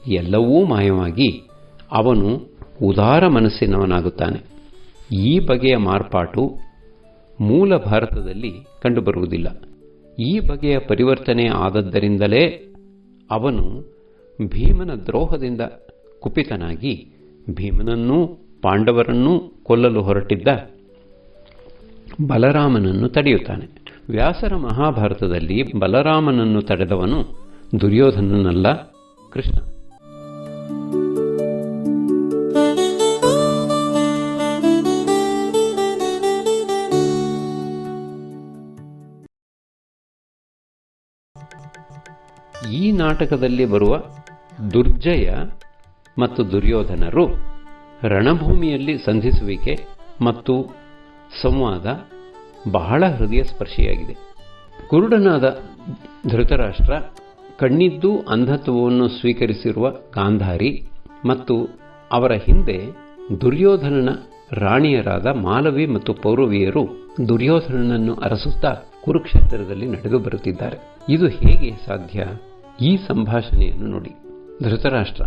ಎಲ್ಲವೂ ಮಾಯವಾಗಿ ಅವನು ಉದಾರ ಮನಸ್ಸಿನವನಾಗುತ್ತಾನೆ. ಈ ಬಗೆಯ ಮಾರ್ಪಾಟು ಮೂಲ ಭಾರತದಲ್ಲಿ ಕಂಡುಬರುವುದಿಲ್ಲ. ಈ ಬಗೆಯ ಪರಿವರ್ತನೆ ಆದದ್ದರಿಂದಲೇ ಅವನು ಭೀಮನ ದ್ರೋಹದಿಂದ ಕುಪಿತನಾಗಿ ಭೀಮನನ್ನೂ ಪಾಂಡವರನ್ನೂ ಕೊಲ್ಲಲು ಹೊರಟಿದ್ದ ಬಲರಾಮನನ್ನು ತಡೆಯುತ್ತಾನೆ. ವ್ಯಾಸರ ಮಹಾಭಾರತದಲ್ಲಿ ಬಲರಾಮನನ್ನು ತಡೆದವನು ದುರ್ಯೋಧನನಲ್ಲ ಕೃಷ್ಣ. ಈ ನಾಟಕದಲ್ಲಿ ಬರುವ ದುರ್ಜಯ ಮತ್ತು ದುರ್ಯೋಧನರು ರಣಭೂಮಿಯಲ್ಲಿ ಸಂಧಿಸುವಿಕೆ ಮತ್ತು ಸಂವಾದ ಬಹಳ ಹೃದಯ ಸ್ಪರ್ಶಿಯಾಗಿದೆ. ಕುರುಡನಾದ ಧೃತರಾಷ್ಟ್ರ ಕಣ್ಣಿದ್ದು ಅಂಧತ್ವವನ್ನು ಸ್ವೀಕರಿಸಿರುವ ಗಾಂಧಾರಿ ಮತ್ತು ಅವರ ಹಿಂದೆ ದುರ್ಯೋಧನನ ರಾಣಿಯರಾದ ಮಾಲವಿ ಮತ್ತು ಪೌರವಿಯರು ದುರ್ಯೋಧನನನ್ನು ಅರಸುತ್ತಾ ಕುರುಕ್ಷೇತ್ರದಲ್ಲಿ ನಡೆದು ಬರುತ್ತಿದ್ದಾರೆ. ಇದು ಹೇಗೆ ಸಾಧ್ಯ? ಈ ಸಂಭಾಷಣೆಯನ್ನು ನೋಡಿ. ಧೃತರಾಷ್ಟ್ರ,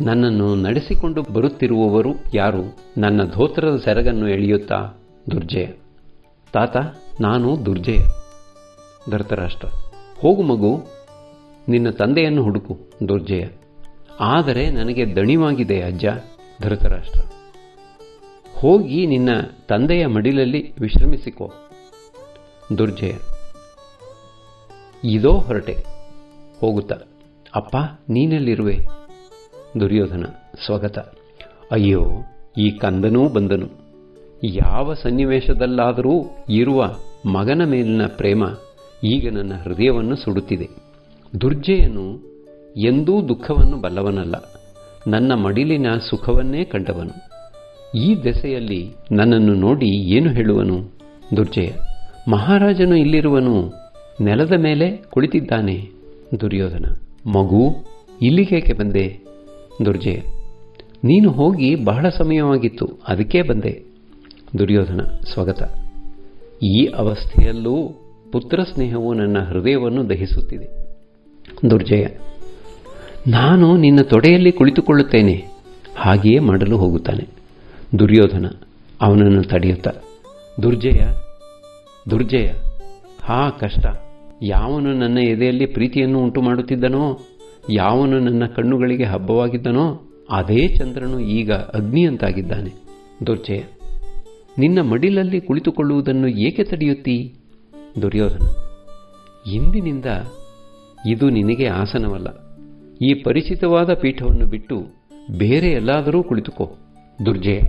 ನನ್ನನ್ನು ನಡೆಸಿಕೊಂಡು ಬರುತ್ತಿರುವವರು ಯಾರು? ನನ್ನ ಧೋತ್ರದ ಸೆರಗನ್ನು ಎಳೆಯುತ್ತಾ ದುರ್ಜಯ. ತಾತ, ನಾನು ದುರ್ಜಯ. ಧೃತರಾಷ್ಟ್ರ, ಹೋಗು ಮಗು, ನಿನ್ನ ತಂದೆಯನ್ನು ಹುಡುಕು ದುರ್ಜಯ. ಆದರೆ ನನಗೆ ದಣಿವಾಗಿದೆ ಅಜ್ಜ. ಧೃತರಾಷ್ಟ್ರ, ಹೋಗಿ ನಿನ್ನ ತಂದೆಯ ಮಡಿಲಲ್ಲಿ ವಿಶ್ರಮಿಸಿಕೋ. ದುರ್ಜಯ, ಇದೋ ಹೊರಟೆ. ಹೋಗುತ್ತಾ ಅಪ್ಪ, ನೀನೆಲ್ಲಿರುವೆ? ದುರ್ಯೋಧನ, ಸ್ವಗತ. ಅಯ್ಯೋ, ಈ ಕಂದನೂ ಬಂದನು. ಯಾವ ಸನ್ನಿವೇಶದಲ್ಲಾದರೂ ಇರುವ ಮಗನ ಮೇಲಿನ ಪ್ರೇಮ ಈಗ ನನ್ನ ಹೃದಯವನ್ನು ಸುಡುತ್ತಿದೆ. ದುರ್ಜೆಯನು ಎಂದೂ ದುಃಖವನ್ನು ಬಲ್ಲವನಲ್ಲ. ನನ್ನ ಮಡಿಲಿನ ಸುಖವನ್ನೇ ಕಂಡವನು. ಈ ದೆಸೆಯಲ್ಲಿ ನನ್ನನ್ನು ನೋಡಿ ಏನು ಹೇಳುವನು? ದುರ್ಜಯ, ಮಹಾರಾಜನು ಇಲ್ಲಿರುವನು ನೆಲದ ಮೇಲೆ ಕುಳಿತಿದ್ದಾನೆ. ದುರ್ಯೋಧನ. ಮಗು ಇಲ್ಲಿಗೇಕೆ ಬಂದೆ? ದುರ್ಜಯ. ನೀನು ಹೋಗಿ ಬಹಳ ಸಮಯವಾಗಿತ್ತು, ಅದಕ್ಕೆ ಬಂದೆ. ದುರ್ಯೋಧನ, ಸ್ವಗತ. ಈ ಅವಸ್ಥೆಯಲ್ಲೂ ಪುತ್ರ ಸ್ನೇಹವು ನನ್ನ ಹೃದಯವನ್ನು ದಹಿಸುತ್ತಿದೆ. ದುರ್ಜಯ. ನಾನು ನಿನ್ನ ತೊಡೆಯಲ್ಲಿ ಕುಳಿತುಕೊಳ್ಳುತ್ತೇನೆ. ಹಾಗೆಯೇ ಮಾಡಲು ಹೋಗುತ್ತಾನೆ. ದುರ್ಯೋಧನ, ಅವನನ್ನು ತಡೆಯುತ್ತಾ. ದುರ್ಜಯ. ದುರ್ಜಯ. ಹಾ, ಕಷ್ಟ. ಯಾವನು ನನ್ನ ಎದೆಯಲ್ಲಿ ಪ್ರೀತಿಯನ್ನು ಉಂಟು ಮಾಡುತ್ತಿದ್ದನೋ ಯಾವನು ನನ್ನ ಕಣ್ಣುಗಳಿಗೆ ಹಬ್ಬವಾಗಿದ್ದನೋ, ಅದೇ ಚಂದ್ರನು ಈಗ ಅಗ್ನಿಯಂತಾಗಿದ್ದಾನೆ. ದುರ್ಜೆ ನಿನ್ನ ಮಡಿಲಲ್ಲಿ ಕುಳಿತುಕೊಳ್ಳುವುದನ್ನು ಏಕೆ ತಡೆಯುತ್ತೀ? ದುರ್ಯೋಧನ, ಇಂದಿನಿಂದ ಇದು ನಿನಗೆ ಆಸನವಲ್ಲ. ಈ ಪರಿಚಿತವಾದ ಪೀಠವನ್ನು ಬಿಟ್ಟು ಬೇರೆ ಎಲ್ಲಾದರೂ ಕುಳಿತುಕೋ. ದುರ್ಜಯ,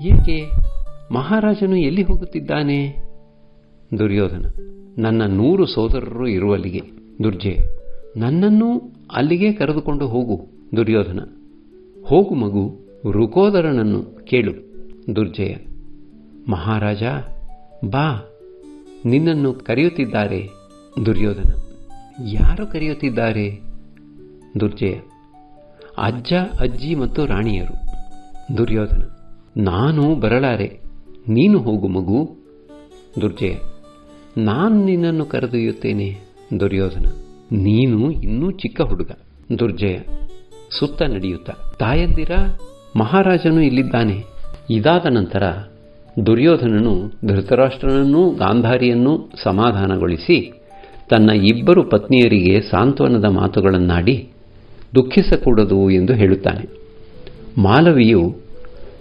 ಏಕೆ ಮಹಾರಾಜನು ಎಲ್ಲಿ ಹೋಗುತ್ತಿದ್ದಾನೆ? ದುರ್ಯೋಧನ ನನ್ನ ನೂರು ಸೋದರರು ಇರುವಲ್ಲಿಗೆ ದುರ್ಜಯ ನನ್ನನ್ನು ಅಲ್ಲಿಗೆ ಕರೆದುಕೊಂಡು ಹೋಗು, ದುರ್ಯೋಧನ. ಹೋಗು ಮಗು, ರುಕೋದರನನ್ನು ಕೇಳು, ದುರ್ಜಯ. ಮಹಾರಾಜ, ಬಾ. ನಿನ್ನನ್ನು ಕರೆಯುತ್ತಿದ್ದಾರೆ, ದುರ್ಯೋಧನ. ಯಾರು ಕರೆಯುತ್ತಿದ್ದಾರೆ? ದುರ್ಜಯ. ಅಜ್ಜ, ಅಜ್ಜಿ ಮತ್ತು ರಾಣಿಯರು. ದುರ್ಯೋಧನ. ನಾನು ಬರಲಾರೆ, ನೀನು ಹೋಗು ಮಗು, ದುರ್ಜಯ. ನಾನು ನಿನ್ನನ್ನು ಕರೆದೊಯ್ಯುತ್ತೇನೆ, ದುರ್ಯೋಧನ. ನೀನು ಇನ್ನೂ ಚಿಕ್ಕ ಹುಡುಗ, ದುರ್ಜಯ. ಸುತ್ತ ನಡೆಯುತ್ತ. ತಾಯಂದಿರ, ಮಹಾರಾಜನು ಇಲ್ಲಿದ್ದಾನೆ. ಇದಾದ ನಂತರ ದುರ್ಯೋಧನನು ಧೃತರಾಷ್ಟ್ರನನ್ನೂ ಗಾಂಧಾರಿಯನ್ನೂ ಸಮಾಧಾನಗೊಳಿಸಿ ತನ್ನ ಇಬ್ಬರು ಪತ್ನಿಯರಿಗೆ ಸಾಂತ್ವನದ ಮಾತುಗಳನ್ನಾಡಿ ದುಃಖಿಸಕೂಡದು ಎಂದು ಹೇಳುತ್ತಾನೆ. ಮಾಲವಿಯು,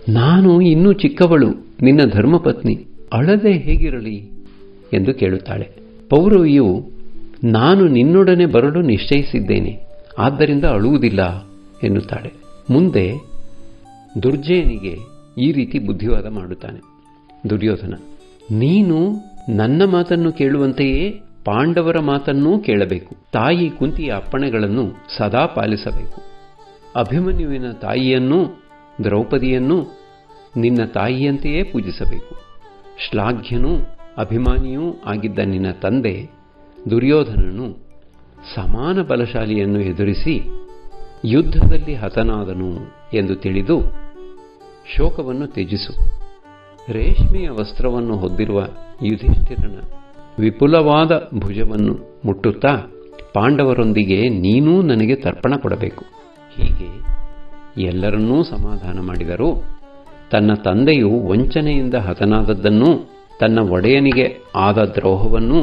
ನಾನು ಇನ್ನೂ ಚಿಕ್ಕವಳು, ನಿನ್ನ ಧರ್ಮಪತ್ನಿ, ಅಳದೆ ಹೇಗಿರಲಿ? ಎಂದು ಕೇಳುತ್ತಾಳೆ. ಪೌರವಿಯು ನಾನು ನಿನ್ನೊಡನೆ ಬರಲು ನಿಶ್ಚಯಿಸಿದ್ದೇನೆ, ಆದ್ದರಿಂದ ಅಳುವುದಿಲ್ಲ ಎನ್ನುತ್ತಾಳೆ. ಮುಂದೆ ದುರ್ಜಯನಿಗೆ ಈ ರೀತಿ ಬುದ್ಧಿವಾದ ಮಾಡುತ್ತಾನೆ. ದುರ್ಯೋಧನ, ನೀನು ನನ್ನ ಮಾತನ್ನು ಕೇಳುವಂತೆಯೇ ಪಾಂಡವರ ಮಾತನ್ನೂ ಕೇಳಬೇಕು. ತಾಯಿ ಕುಂತಿಯ ಅಪ್ಪಣೆಗಳನ್ನು ಸದಾ ಪಾಲಿಸಬೇಕು. ಅಭಿಮನ್ಯುವಿನ ತಾಯಿಯನ್ನೂ ದ್ರೌಪದಿಯನ್ನೂ ನಿನ್ನ ತಾಯಿಯಂತೆಯೇ ಪೂಜಿಸಬೇಕು. ಶ್ಲಾಘ್ಯನೂ ಅಭಿಮಾನಿಯೂ ಆಗಿದ್ದ ನಿನ್ನ ತಂದೆ ದುರ್ಯೋಧನನು ಸಮಾನ ಬಲಶಾಲಿಯನ್ನು ಎದುರಿಸಿ ಯುದ್ಧದಲ್ಲಿ ಹತನಾದನು ಎಂದು ತಿಳಿದು ಶೋಕವನ್ನು ತ್ಯಜಿಸು. ರೇಷ್ಮೆಯ ವಸ್ತ್ರವನ್ನು ಹೊದ್ದಿರುವ ಯುಧಿಷ್ಠಿರನ ವಿಪುಲವಾದ ಭುಜವನ್ನು ಮುಟ್ಟುತ್ತಾ ಪಾಂಡವರೊಂದಿಗೆ ನೀನೂ ನನಗೆ ತರ್ಪಣ ಕೊಡಬೇಕು. ಹೀಗೆ ಎಲ್ಲರನ್ನೂ ಸಮಾಧಾನ ಮಾಡಿದರೂ ತನ್ನ ತಂದೆಯು ವಂಚನೆಯಿಂದ ಹತನಾದದ್ದನ್ನೂ ತನ್ನ ಒಡೆಯನಿಗೆ ಆದ ದ್ರೋಹವನ್ನು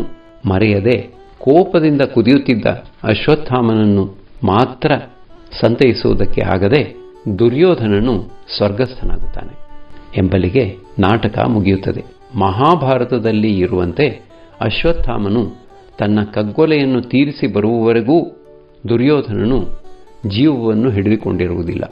ಮರೆಯದೆ ಕೋಪದಿಂದ ಕುದಿಯುತ್ತಿದ್ದ ಅಶ್ವತ್ಥಾಮನನ್ನು ಮಾತ್ರ ಸಂತೈಸುವುದಕ್ಕೆ ಆಗದೆ ದುರ್ಯೋಧನನು ಸ್ವರ್ಗಸ್ಥನಾಗುತ್ತಾನೆ ಎಂಬಲಿಗೆ ನಾಟಕ ಮುಗಿಯುತ್ತದೆ. ಮಹಾಭಾರತದಲ್ಲಿ ಇರುವಂತೆ ಅಶ್ವತ್ಥಾಮನು ತನ್ನ ಕಗ್ಗೊಲೆಯನ್ನು ತೀರಿಸಿ ಬರುವವರೆಗೂ ದುರ್ಯೋಧನನು ಜೀವವನ್ನು ಹಿಡಿದುಕೊಂಡಿರುವುದಿಲ್ಲ.